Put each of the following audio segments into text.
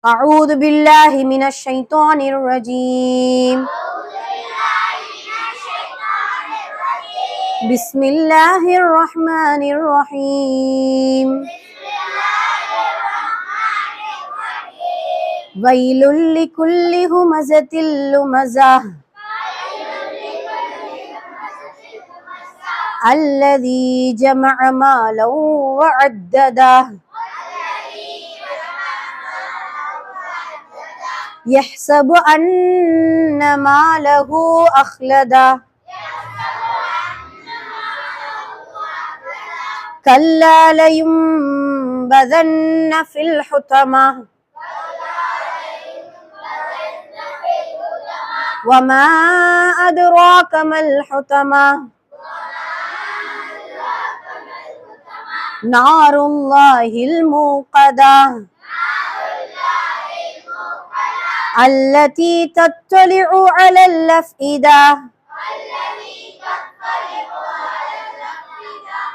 أعوذ بالله من الشيطان الرجيم. بسم الله الرحمن الرحيم. ويل لكل همزة لمزة. الذي جمع مالا وعدده. يحسب أن ماله أخلده كلا لينبذن في الحطمة. وما أدراك ما الحطمة. نار الله الموقدة. التي تطلع على الأفئدة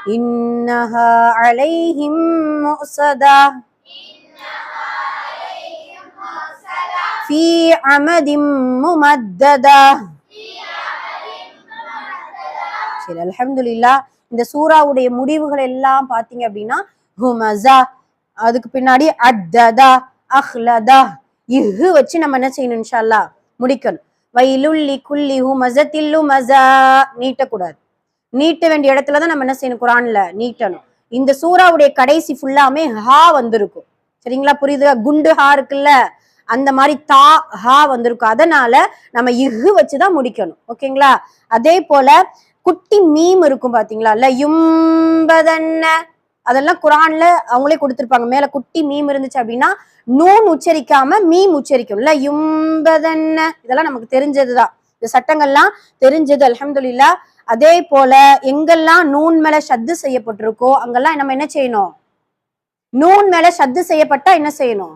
إنها عليهم مؤصدة في عمد ممددة சரி அல்ஹம்துலில்லா இந்த சூறாவுடைய முடிவுகள் எல்லாம் பாத்தீங்க அப்படின்னா ஹுமஸா அதுக்கு பின்னாடி அத்ததா அஹ்லதா இஹு வச்சு நம்ம என்ன செய்யணும் இன்ஷா அல்லாஹ் முடிக்கணும். வைலுள்ளி குல்லி ஹுமஸத்தில்லு மசா நீட்டக்கூடாது. நீட்ட வேண்டிய இடத்துல தான் நம்ம என்ன செய்யணும் குரான்ல நீட்டணும். இந்த சூறாவுடைய கடைசி ஃபுல்லாமே ஹா வந்திருக்கும். சரிங்களா? புரியுதா? குண்டு ஹா இருக்குல்ல? அந்த மாதிரி தா ஹா வந்திருக்கும். அதனால நம்ம இஹு வச்சுதான் முடிக்கணும். ஓகேங்களா? அதே போல குட்டி மீம் இருக்கும் பாத்தீங்களா? இல்ல யும்பதன்ன அதெல்லாம் குரான்ல அவங்களே கொடுத்துருப்பாங்க. மேல குட்டி மீம் இருந்துச்சு அப்படின்னா நூன் உச்சரிக்காம மீம் உச்சரிக்கும். இல்ல யும்பதன்ன. இதெல்லாம் நமக்கு தெரிஞ்சதுதான். இந்த சட்டங்கள்லாம் தெரிஞ்சது அலமதுல்லா அதே போல எங்கெல்லாம் நூன் மேல சத்து செய்யப்பட்டிருக்கோ அங்கெல்லாம் நம்ம என்ன செய்யணும்? நூன் மேல சத்து செய்யப்பட்டா என்ன செய்யணும்?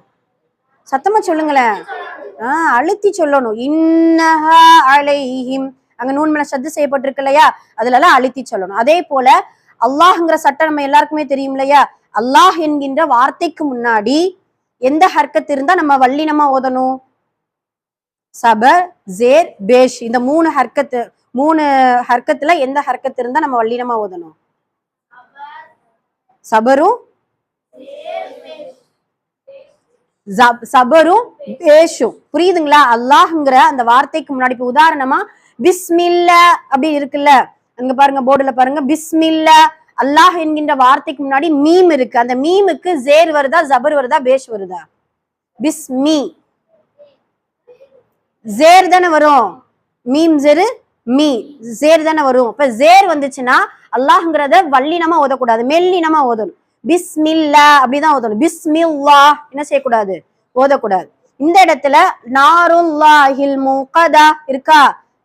சத்தமா சொல்லுங்களேன். ஆஹ் அழுத்தி சொல்லணும். இன்னஹா அலைஹிம். அங்க நூன் மேல சத்து செய்யப்பட்டிருக்கு இல்லையா? அதுல எல்லாம் அழுத்தி சொல்லணும். அதே போல அல்லாஹ்ங்கிற சட்டம் நம்ம எல்லாருக்குமே தெரியும் இல்லையா அல்லாஹ் என்கின்ற வார்த்தைக்கு முன்னாடி எந்த ஹர்க்கத் இருந்தா நம்ம வல்லினமா ஓதணும்? சப ஜேர் பேஷ் இந்த மூணு ஹர்க்கத்து மூணு ஹர்க்கத்துல எந்த ஹர்க்கத் இருந்தா நம்ம வல்லினமா ஓதணும்? சபரும் சபரும் பேஷும் புரியுதுங்களா? அல்லாஹ்ங்கிற அந்த வார்த்தைக்கு முன்னாடி இப்ப உதாரணமா பிஸ்மில்ல அப்படி இருக்குல்ல? அங்க பாருங்க போர்டுல பாருங்க. பிஸ்மில்லா அல்லாஹ் என்கின்ற வார்த்தைக்கு முன்னாடி மீம் இருக்கு. அந்த மீமுக்கு ஜேர் வருதா ஜபர் வருதா பேஷ் வருதா? பிஸ்மி. ஜேர் தானே வரும். மீம் ஜெரு மீ. ஜேர் தானே வரும். இப்ப ஜேர் வந்துச்சுன்னா அல்லாஹ்ங்கிறத வல்லினமா ஓதக்கூடாது. மெல்லினமா ஓதணும். பிஸ்மில்லா அப்படிதான் ஓதணும். பிஸ்மில்லா என்ன செய்யக்கூடாது? ஓதக்கூடாது. இந்த இடத்துல நாருல்லாஹில் முகதா இருக்கா?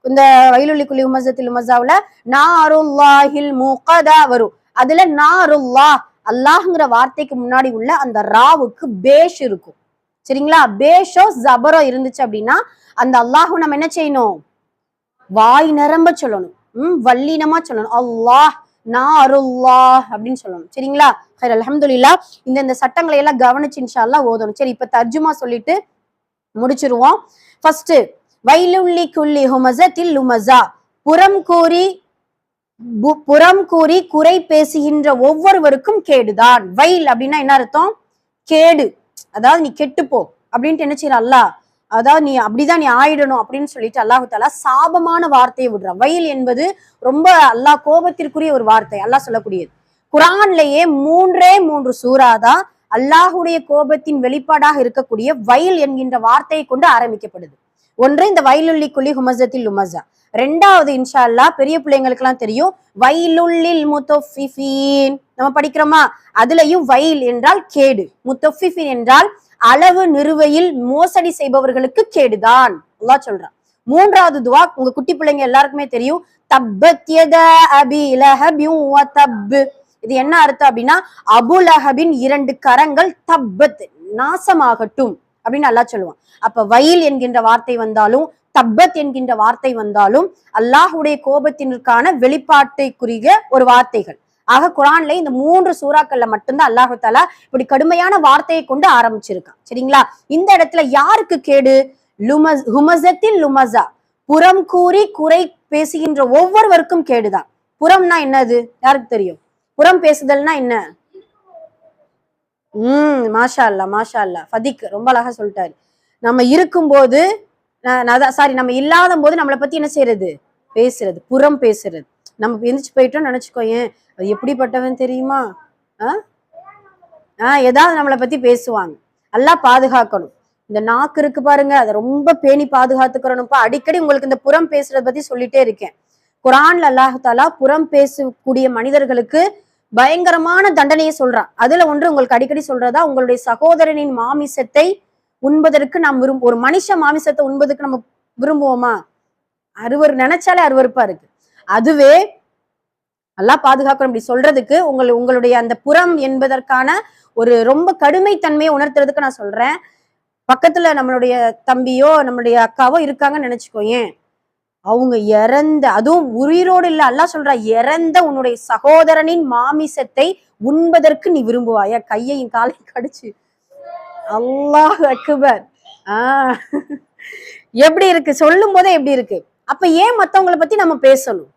இந்த வயலுள்ளி குலி உமசத்தில் உமசாவில் நாருல்லாஹில் முகதா வரும். அதுல நாருல்லா அல்லாஹ்ங்கிற வார்த்தைக்கு முன்னாடி உள்ள அந்த ராவுக்கு பேஷ் இருக்கும். சரிங்களா? பேஷோ ஜபரோ இருந்துச்சு அப்படின்னா அந்த அல்லாஹு நம்ம என்ன செய்யணும்? வாய் நிரம்ப சொல்லணும். ம் வல்லினமா சொல்லணும். அல்லாஹ் நாருல்லா அப்படின்னு சொல்லணும். சரிங்களா? சரி அலமதுல்லா இந்த இந்த சட்டங்களை எல்லாம் கவனிச்சு இன்ஷா ஓதணும். சரி இப்ப தர்ஜுமா சொல்லிட்டு முடிச்சிருவோம். ஃபர்ஸ்ட் வைலுள்ளி குள்ளி ஹுமசத்தில் லுமசா. புறம் கூறி பு- புறம் கூறி குறை பேசுகின்ற ஒவ்வொருவருக்கும் கேடுதான். வைல் அப்படின்னா என்ன அர்த்தம்? கேடு. அதாவது நீ கெட்டுப்போ. அப்படின்ட்டு என்ன செய்யற? அல்லாஹ் அதாவது நீ அப்படிதான் நீ ஆயிடணும் அப்படின்னு சொல்லிட்டு அல்லாஹு தாலா சாபமான வார்த்தையை விடுற வயல் என்பது ரொம்ப அல்லாஹ் கோபத்திற்குரிய ஒரு வார்த்தை அல்லாஹ் சொல்லக்கூடியது. குரான்லயே மூன்றே மூன்று சூறாதான் அல்லாஹுடைய கோபத்தின் வெளிப்பாடாக இருக்கக்கூடிய வயல் என்கின்ற வார்த்தையை கொண்டு ஆரம்பிக்கப்படுது. ஒன்று இந்த வயலுள்ளி குழி ஹுமசத்தில் உமசா ரெண்டாவது இன்ஷா அல்லாஹ் பெரிய பிள்ளைங்களுக்கு எல்லாம் தெரியும் வயலுள்ளில் முத்தொஃபிஃபீன். நம்ம படிக்கிறோமா? அதுலயும் வயல் என்றால் கேடு. முத்தொஃபிஃபின் என்றால் அளவு நிறுவையில் மோசடி செய்பவர்களுக்கு கேடுதான். அல்லா சொல்றான். மூன்றாவது துவா உங்க குட்டி பிள்ளைங்க எல்லாருக்குமே தெரியும். தப்பத் அபி லஹபின் தப்பு இது என்ன அர்த்தம் அப்படின்னா அபுலஹபின் இரண்டு கரங்கள் தப்பத் நாசமாகட்டும். அப்படின்னு அல்லா சொல்லுவான். அப்ப வயல் என்கின்ற வார்த்தை வந்தாலும் தப்பத் என்கின்ற வார்த்தை வந்தாலும் அல்லாஹுடைய கோபத்தினருக்கான வெளிப்பாட்டைக்குரிய ஒரு வார்த்தைகள். ஆக குரான்ல இந்த மூன்று சூறாக்கள்ல மட்டும்தான் அல்லாஹு தாலா இப்படி கடுமையான வார்த்தையை கொண்டு ஆரம்பிச்சிருக்கான். சரிங்களா? இந்த இடத்துல யாருக்கு கேடு? லுமஸ் ஹுமசத்தின் லுமசா புறம் கூறி குறை பேசுகின்ற ஒவ்வொருவருக்கும் கேடுதான். புறம்னா என்னது? யாருக்கு தெரியும்? புறம் பேசுதல்னா என்ன? உம் மாஷா அல்லா மாஷா அல்லா ஃபதிக் ரொம்ப அழகா சொல்லிட்டாரு. நம்ம இருக்கும்போது சாரி நம்ம இல்லாத போது நம்மளை பத்தி என்ன செய்யறது பேசுறது புறம் பேசுறது. நம்ம எந்திரிச்சு போயிட்டோம் நினைச்சுக்கோ ஏன் அது எப்படிப்பட்டவன் தெரியுமா? ஆஹ் ஆஹ் ஏதாவது நம்மளை பத்தி பேசுவாங்க. எல்லாம் பாதுகாக்கணும். இந்த நாக்கு இருக்கு பாருங்க அதை ரொம்ப பேணி பாதுகாத்துக்கிறணும்ப்பா அடிக்கடி உங்களுக்கு இந்த புறம் பேசுறத பத்தி சொல்லிட்டே இருக்கேன். குரான்ல அல்லாஹாலா புறம் பேசக்கூடிய மனிதர்களுக்கு பயங்கரமான தண்டனையை சொல்றான். அதுல ஒன்று உங்களுக்கு அடிக்கடி சொல்றதா உங்களுடைய சகோதரனின் மாமிசத்தை உண்பதற்கு நாம் விரும்ப ஒரு மனுஷ மாமிசத்தை உண்பதற்கு நம்ம விரும்புவோமா? அருவர் நினைச்சாலே அருவருப்பா இருக்கு. அதுவே நல்லா பாதுகாக்கணும். அப்படி சொல்றதுக்கு உங்கள் உங்களுடைய அந்த புறம் என்பதற்கான ஒரு ரொம்ப கடுமைத்தன்மையை உணர்த்துறதுக்கு நான் சொல்றேன். பக்கத்துல நம்மளுடைய தம்பியோ நம்மளுடைய அக்காவோ இருக்காங்கன்னு நினைச்சுக்கோ ஏன் அவங்க இறந்த அதுவும் உயிரோடு இல்ல அல்லா சொல்றா இறந்த உன்னுடைய சகோதரனின் மாமிசத்தை உண்பதற்கு நீ விரும்புவாயா. கையையும் காலையும் கடிச்சு. அல்லாஹ் அக்பர். ஆஹ் எப்படி இருக்கு? சொல்லும் போதே எப்படி இருக்கு? அப்ப ஏன் மத்தவங்களை பத்தி நம்ம பேசணும்?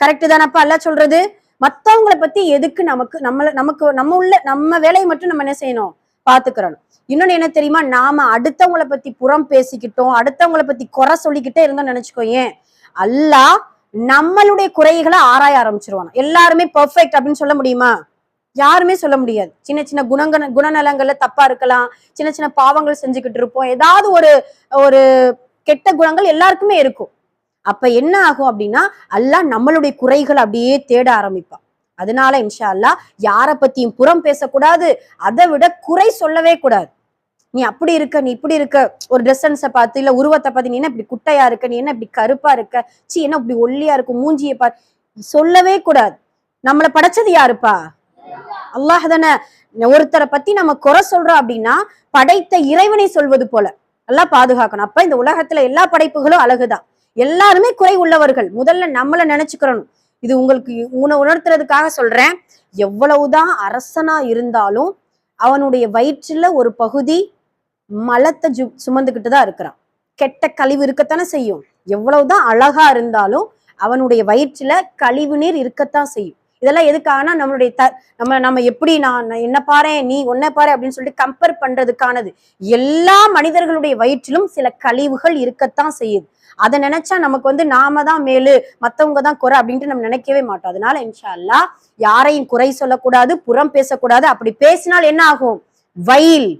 கரெக்டு தானப்பா அல்லாஹ் சொல்றது? மத்தவங்களை பத்தி எதுக்கு நமக்கு நம்மள நமக்கு நம்ம உள்ள நம்ம வேலையை மட்டும் நம்ம என்ன செய்யணும்? பாத்துக்கிறோம் இன்னொன்னு என்ன தெரியுமா? நாம அடுத்தவங்களை பத்தி புறம் பேசிக்கிட்டோம் அடுத்தவங்களை பத்தி குறை சொல்லிக்கிட்டே இருந்தோம் நினைச்சுக்கோ ஏன்? அல்லாஹ் நம்மளுடைய குறைகளை ஆராய ஆரம்பிச்சிருவாங்க எல்லாருமே பர்ஃபெக்ட் அப்படின்னு சொல்ல முடியுமா? யாருமே சொல்ல முடியாது. சின்ன சின்ன குணங்கன குணநலங்கள்ல தப்பா இருக்கலாம் சின்ன சின்ன பாவங்கள் செஞ்சுக்கிட்டு இருப்போம். ஏதாவது ஒரு ஒரு கெட்ட குணங்கள் எல்லாருக்குமே இருக்கும். அப்ப என்ன ஆகும் அப்படின்னா அல்லாஹ் நம்மளுடைய குறைகள் அப்படியே தேட ஆரம்பிப்பான். அதனால இன்ஷா அல்லாஹ் யாரை பத்தியும் புறம் பேசக்கூடாது. அதை விட குறை சொல்லவே கூடாது. நீ அப்படி இருக்க நீ இப்படி இருக்க ஒரு ட்ரெஸ்ஸன்ஸை பார்த்து இல்ல உருவத்தை பார்த்து நீ என்ன இப்படி குட்டையா இருக்க நீ என்ன இப்படி கருப்பா இருக்க சி என்ன இப்படி ஒல்லியா இருக்கும் மூஞ்சியை பார். சொல்லவே கூடாது. நம்மளை படைச்சது யாருப்பா? அல்லாஹ் தானே. ஒருத்தரை பத்தி நம்ம குறை சொல்றோம் அப்படின்னா படைத்த இறைவனை சொல்வது போல. நல்லா பாதுகாக்கணும். அப்ப இந்த உலகத்துல எல்லா படைப்புகளும் அழகுதான். எல்லாருமே குறை உள்ளவர்கள். முதல்ல நம்மள நினைச்சுக்கிறணும். இது உங்களுக்கு உன உணர்த்துறதுக்காக சொல்றேன். எவ்வளவுதான் அரசனா இருந்தாலும் அவனுடைய வயிற்றுல ஒரு பகுதி மலத்தை ஜு சுமந்துக்கிட்டு தான் இருக்கிறான். கெட்ட கழிவு இருக்கத்தானே செய்யும். எவ்வளவுதான் அழகா இருந்தாலும் அவனுடைய வயிற்றுல கழிவு நீர் இருக்கத்தான் செய்யும். இதெல்லாம் எதுக்காகனா நம்மளுடைய த நம்ம நம்ம எப்படி நான் என்ன பாரு நீ ஒன்ன பாரு அப்படின்னு சொல்லிட்டு கம்பேர் பண்றதுக்கானது. எல்லா மனிதர்களுடைய வயிற்றிலும் சில கழிவுகள் இருக்கத்தான் செய்யுது. அதை நினைச்சா நமக்கு வந்து நாம தான் மேலு மத்தவங்க தான் குறை அப்படின்ட்டு நம்ம நினைக்கவே மாட்டோம். அதனால இன்ஷா அல்லாஹ் யாரையும் குறை சொல்லக்கூடாது புறம் பேசக்கூடாது. அப்படி பேசினால் என்ன ஆகும்? வயல்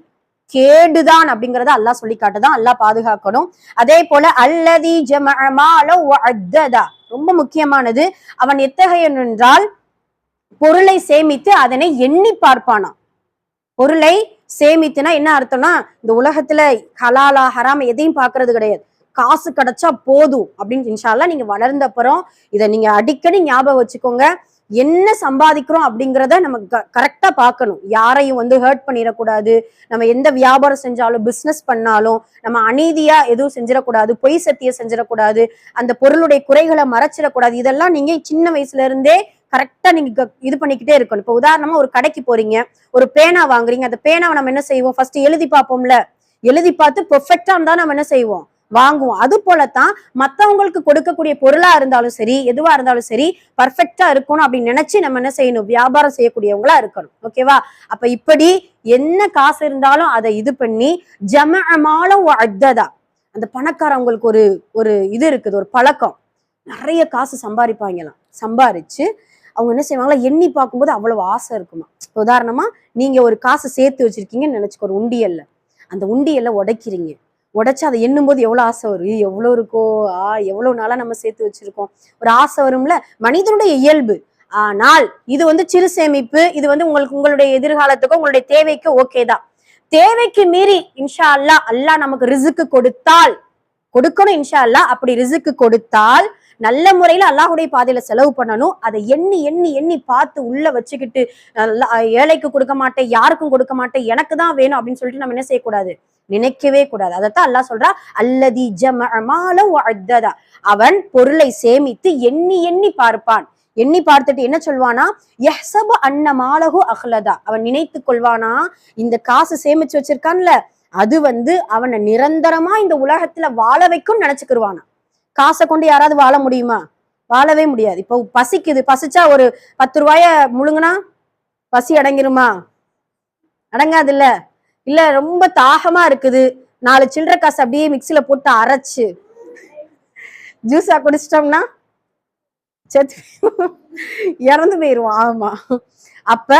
கேடுதான் அப்படிங்கறத அல்லாஹ் சொல்லி காட்டுதான் அல்லாஹ் பாதுகாக்கணும். அதே போல அல்லதி ஜமாலோ ரொம்ப முக்கியமானது அவன் எத்தகையன் என்றால் பொருளை சேமித்து அதனை எண்ணி பார்ப்பானாம் பொருளை சேமித்துனா என்ன அர்த்தம்னா இந்த உலகத்துல ஹலாலா ஹராம எதையும் பாக்குறது கிடையாது. காசு கிடைச்சா போதும் அப்படின்னு இன்ஷால்லா நீங்க வளர்ந்த அப்புறம் இதை நீங்க அடிக்கடி ஞாபகம் வச்சுக்கோங்க. என்ன சம்பாதிக்கிறோம் அப்படிங்கிறத நம்ம கரெக்டா பார்க்கணும். யாரையும் வந்து ஹர்ட் பண்ணிடக்கூடாது. நம்ம எந்த வியாபாரம் செஞ்சாலும் பிஸ்னஸ் பண்ணாலும் நம்ம அநீதியா எதுவும் செஞ்சிடக்கூடாது. பொய் சத்தியம் செஞ்சிடக்கூடாது. அந்த பொருளுடைய குறைகளை மறைச்சிடக்கூடாது. இதெல்லாம் நீங்க சின்ன வயசுல இருந்தே கரெக்டா நீங்க இது பண்ணிக்கிட்டே இருக்கணும். இப்போ உதாரணமா ஒரு கடைக்கு போறீங்க ஒரு பேனா வாங்குறீங்க அந்த பேனாவை நம்ம என்ன செய்வோம்? ஃபர்ஸ்ட் எழுதி பார்ப்போம்ல. எழுதி பார்த்து பெர்ஃபெக்டா இருந்தா நம்ம என்ன செய்வோம்? வாங்குவோம். அது போலத்தான் மத்தவங்களுக்கு கொடுக்கக்கூடிய பொருளா இருந்தாலும் சரி எதுவா இருந்தாலும் சரி பர்ஃபெக்டா இருக்கணும் அப்படின்னு நினைச்சு நம்ம என்ன செய்யணும்? வியாபாரம் செய்யக்கூடியவங்களா இருக்கணும். ஓகேவா அப்ப இப்படி என்ன காசு இருந்தாலும் அதை இது பண்ணி ஜமஅமாலும் அத்ததா அந்த பணக்காரவங்களுக்கு ஒரு ஒரு இது இருக்குது ஒரு பழக்கம். நிறைய காசு சம்பாதிப்பாங்களாம். சம்பாரிச்சு அவங்க என்ன செய்வாங்களா? எண்ணி பார்க்கும்போது அவ்வளவு ஆசை இருக்குமா? உதாரணமா நீங்க ஒரு காசை சேர்த்து வச்சிருக்கீங்கன்னு நினைச்சுக்கோ ஒரு உண்டியல்ல. அந்த உண்டியல்ல உடைக்கிறீங்க. உடைச்சு அதை எண்ணும் போது எவ்வளவு ஆசை வரும்? எவ்வளவு இருக்கோ? ஆ எவ்வளவு நாளா நம்ம சேர்த்து வச்சிருக்கோம். ஒரு ஆசை வரும்ல? மனிதனுடைய இயல்பு. ஆனால் இது வந்து சிறு சேமிப்பு இது வந்து உங்களுக்கு உங்களுடைய எதிர்காலத்துக்கும் உங்களுடைய தேவைக்கு ஓகே தான். தேவைக்கு மீறி இன்ஷா அல்லா அல்லாஹ் நமக்கு ரிசுக்கு கொடுத்தால் கொடுக்கணும் இன்ஷா அல்லாஹ் அப்படி ரிசுக்கு கொடுத்தால் நல்ல முறையில அல்லாஹுடைய பாதையில செலவு பண்ணணும். அதை எண்ணி எண்ணி எண்ணி பார்த்து உள்ள வச்சுக்கிட்டு நல்லா ஏழைக்கு கொடுக்க மாட்டேன் யாருக்கும் கொடுக்க மாட்டேன் எனக்கு தான் வேணும் அப்படின்னு சொல்லிட்டு நம்ம என்ன செய்யக்கூடாது? நினைக்கவே கூடாது. அதைத்தான் அல்லாஹ் சொல்றா அல்லதி ஜமஅமால வஅத்ததா. அவன் பொருளை சேமித்து எண்ணி எண்ணி பார்ப்பான். எண்ணி பார்த்துட்டு என்ன சொல்வானா? யஹ்சபு அன்ன மாலகு அஹ்லதா. அவன் நினைத்து கொள்வானா இந்த காசு சேமிச்சு வச்சிருக்கான்ல அது வந்து அவனை நிரந்தரமா இந்த உலகத்துல வாழ வைக்கும் நினைச்சுக்கிருவானா. காசை கொண்டு யாராவது வாழ முடியுமா? வாழவே முடியாது. இப்போ பசிக்குது. பசிச்சா ஒரு பத்து ரூபாய முழுங்கினா பசி அடங்கிருமா? அடங்காது இல்ல இல்ல ரொம்ப தாகமா இருக்குது. நாலு சில்லற காசு அப்படியே மிக்சியில போட்டு அரைச்சு ஜூஸா குடிச்சிட்டோம்னா செத்து இறந்து போயிருவோம் ஆமா. அப்ப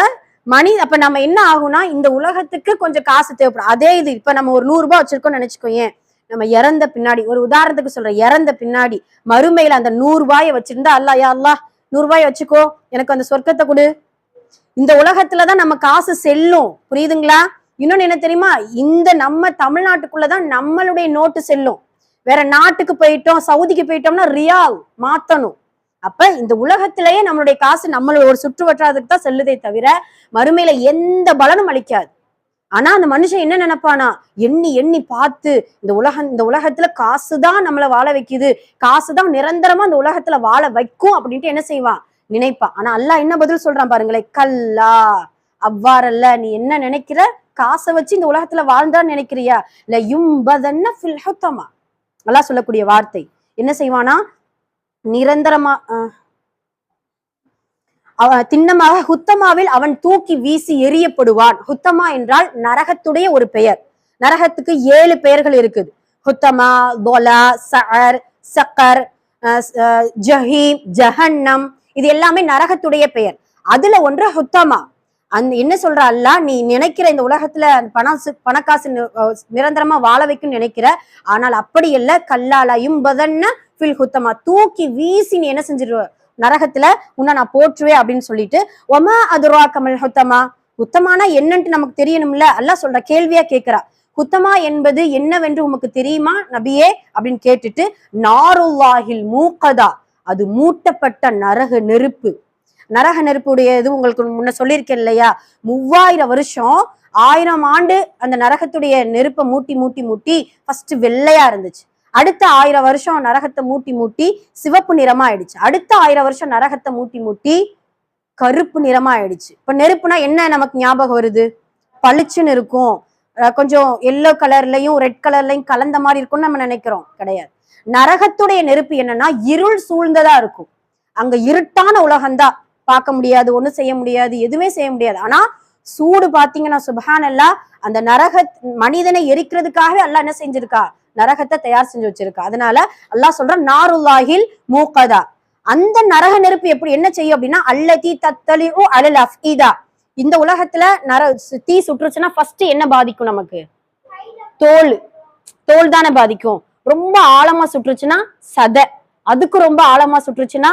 மணி அப்ப நம்ம என்ன ஆகும்னா இந்த உலகத்துக்கு கொஞ்சம் காசு தேவைப்படும். அதே இது இப்ப நம்ம ஒரு நூறு ரூபாய் வச்சிருக்கோம்னு நினைச்சுக்கோ ஏன் நம்ம இறந்த பின்னாடி ஒரு உதாரணத்துக்கு சொல்றேன் இறந்த பின்னாடி மறுமையில அந்த நூறு ரூபாயை வச்சிருந்தா அல்லா யா அல்லா நூறு ரூபாய் வச்சுக்கோ எனக்கு அந்த சொர்க்கத்தை கொடு. இந்த உலகத்துலதான் நம்ம காசு செல்லும். புரியுதுங்களா? இன்னொன்னு என்ன தெரியுமா? இந்த நம்ம தமிழ்நாட்டுக்குள்ளதான் நம்மளுடைய நோட்டு செல்லும். வேற நாட்டுக்கு போயிட்டோம் சவுதிக்கு போயிட்டோம்னா ரியால் மாத்தணும். அப்ப இந்த உலகத்திலேயே நம்மளுடைய காசு நம்மளோட ஒரு சுற்று வட்டாரத்துக்கு தான் செல்லுதே தவிர மறுமையில எந்த பலனும் அளிக்காது. ஆனா அந்த மனுஷன் என்ன நினைப்பானா? எண்ணி எண்ணி பார்த்து இந்த உலகம் இந்த உலகத்துல காசுதான் நம்மள வாழ வைக்குது. காசுதான் நிரந்தரமா இந்த உலகத்துல வாழ வைக்கும் அப்படின்ட்டு என்ன செய்வான்? நினைப்பான் ஆனா அல்லா என்ன பதில் சொல்றான் பாருங்களேன் கல்லா. அவ்வாறல்ல நீ என்ன நினைக்கிற? காசை வச்சு இந்த உலகத்துல வாழ்ந்தான்னு நினைக்கிறியா? இல்ல யும்பதன்ன ஃபில் சொல்லக்கூடிய வார்த்தை. என்ன செய்வானா? நிரந்தரமா ஆஹ் திண்ணமாக ஹுத்தமாவில் அவன் தூக்கி வீசி எறியப்படுவான். ஹுத்தமா என்றால் நரகத்துடைய ஒரு பெயர். நரகத்துக்கு ஏழு பெயர்கள் இருக்குது. ஹுத்தமா போலா சர் சக்கர் அஹ், ஜஹீம் ஜஹன்னம். இது எல்லாமே நரகத்துடைய பெயர். அதுல ஒன்று ஹுத்தமா. அந்த என்ன சொல்ற அல்லாஹ்? நீ நினைக்கிற இந்த உலகத்துல அந்த பணம் பணக்காசு நிரந்தரமா வாழ வைக்கும் நினைக்கிற. ஆனால் அப்படி இல்லை. கல்லாலையும் பதன்ன ஃபில் ஹுத்தமா. தூக்கி வீசி நீ என்ன செஞ்சிருவ? நரகத்துல உன்னை நான் போற்றுவேன் அப்படின்னு சொல்லிட்டு ஒமா அதுரா கமல் ஹுத்தமா? ஹுத்தமானா என்னன்ட்டு நமக்கு தெரியணும்ல? அல்லா சொல்ற கேள்வியா கேட்கிறா குத்தமா என்பது என்னவென்று உமக்கு தெரியுமா நபியே? அப்படின்னு கேட்டுட்டு நாருல்லாஹில் மூக்கதா. அது மூட்டப்பட்ட நரக நெருப்பு. நரக நெருப்புடைய இது உங்களுக்கு முன்ன சொல்லியிருக்கேன் இல்லையா? மூவாயிரம் வருஷம் ஆயிரம் ஆண்டு அந்த நரகத்துடைய நெருப்பை மூட்டி மூட்டி மூட்டி ஃபர்ஸ்ட் வெள்ளையா இருந்துச்சு. அடுத்த ஆயிரம் வருஷம் நரகத்தை மூட்டி மூட்டி சிவப்பு நிறமா ஆயிடுச்சு அடுத்த ஆயிரம் வருஷம் நரகத்தை மூட்டி மூட்டி கருப்பு நிறமா ஆயிடுச்சு இப்ப நெருப்புனா என்ன நமக்கு ஞாபகம் வருது? பளிச்சுன்னு இருக்கும். கொஞ்சம் எல்லோ கலர்லயும் ரெட் கலர்லயும் கலந்த மாதிரி இருக்கும்னு நம்ம நினைக்கிறோம். கிடையாது. நரகத்துடைய நெருப்பு என்னன்னா இருள் சூழ்ந்ததா இருக்கும். அங்க இருட்டான உலகம்தான். பார்க்க முடியாது ஒண்ணும் செய்ய முடியாது எதுவுமே செய்ய முடியாது. ஆனா சூடு பாத்தீங்கன்னா சுபஹானல்லா அந்த நரக மனிதனை எரிக்கிறதுக்காகவே எல்லாம் என்ன செஞ்சிருக்கா? நரகத்தை தயார் செஞ்சு வச்சிருக்கு. அதனால அல்லாஹ் சொல்றான் நாருல்லாஹில் மூக்கதா அந்த நரக நெருப்பு எப்படி என்ன செய்யும் அப்படின்னா அல்லதி தத்தலி அலல் அஃபீதா இந்த உலகத்துல நர தீ சுற்றுச்சுன்னா ஃபர்ஸ்ட் என்ன பாதிக்கும் நமக்கு? தோல். தோல் தானே பாதிக்கும். ரொம்ப ஆழமா சுற்றுச்சுன்னா சதை. அதுக்கு ரொம்ப ஆழமா சுற்றுச்சுன்னா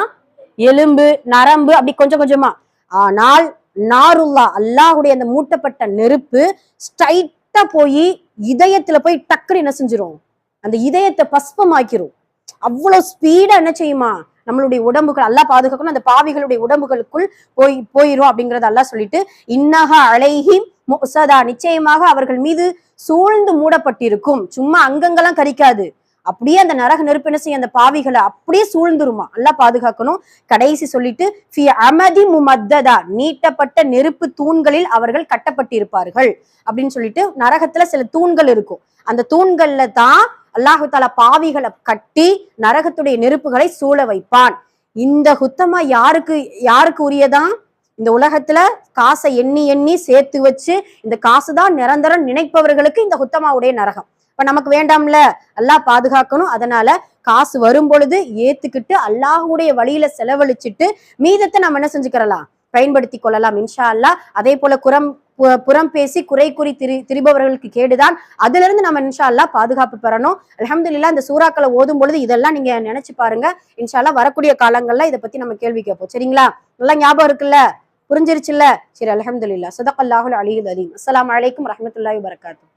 எலும்பு நரம்பு அப்படி கொஞ்சம் கொஞ்சமா. ஆனால் நாருல்லா அல்லாஹுடைய அந்த மூட்டப்பட்ட நெருப்பு ஸ்ட்ரைட்டா போய் இதயத்துல போய் டக்குன்னு என்ன செஞ்சிரும்? அந்த இதயத்தை பஸ்பமாக்கிரும். அவ்வளவு ஸ்பீடா என்ன செய்யுமா? நம்மளுடைய உடம்புகள் அல்லா பாதுகாக்கணும். அந்த பாவிகளுடைய உடம்புகளுக்குள் போய் போயிரும் அப்படிங்கறத அல்லா சொல்லிட்டு இன்னஹா அழகி முசதா நிச்சயமாக அவர்கள் மீது சூழ்ந்து மூடப்பட்டிருக்கும். சும்மா அங்கங்கெல்லாம் கரிக்காது. அப்படியே அந்த நரக நெருப்பு என்ன செய்யும்? அந்த பாவிகளை அப்படியே சூழ்ந்துருமா? நல்லா பாதுகாக்கணும். கடைசி சொல்லிட்டு ஃபி அமதி முமத்ததா. நீட்டப்பட்ட நெருப்பு தூண்களில் அவர்கள் கட்டப்பட்டிருப்பார்கள். அப்படின்னு சொல்லிட்டு நரகத்துல சில தூண்கள் இருக்கும். அந்த தூண்கள்ல தான் அல்லாஹு தாலா பாவிகளை கட்டி நரகத்துடைய நெருப்புகளை சூழ வைப்பான். இந்த குத்தமா யாருக்கு யாருக்கு உரியதான் இந்த உலகத்துல காசை எண்ணி எண்ணி சேர்த்து வச்சு இந்த காசு தான் நிரந்தரம் நினைப்பவர்களுக்கு இந்த குத்தமாவுடைய நரகம். இப்ப நமக்கு வேண்டாம்ல? அல்லாஹ் பாதுகாக்கணும். அதனால காசு வரும் பொழுது ஏத்துக்கிட்டு அல்லாஹுடைய வழியில செலவழிச்சிட்டு மீதத்தை நம்ம என்ன செஞ்சுக்கிறலாம்? பயன்படுத்தி கொள்ளலாம் இன்ஷா அல்லாஹ். அதே போல குரம் புறம் பேசி குறை கூறி திரி திரிபவர்களுக்கு கேடுதான். அதுல இருந்து நம்ம இன்ஷால்லா பாதுகாப்பு பெறணும். அலமதுல்லா இந்த சூறாக்களை ஓதும் பொழுது இதெல்லாம் நீங்க நினைச்சு பாருங்க. இன்ஷால்லா வரக்கூடிய காலங்கள்ல இதை பத்தி நம்ம கேள்வி கேட்போம். சரிங்களா? நல்லா ஞாபகம் இருக்குல்ல? புரிஞ்சிருச்சுல்ல? சரி அலமதுல்லா சதகல்லாஹுல் அலியுல் அலீம். அஸ்லாம் வலைக்கம் வரஹ்மத்துல்லாஹி வரகாத்து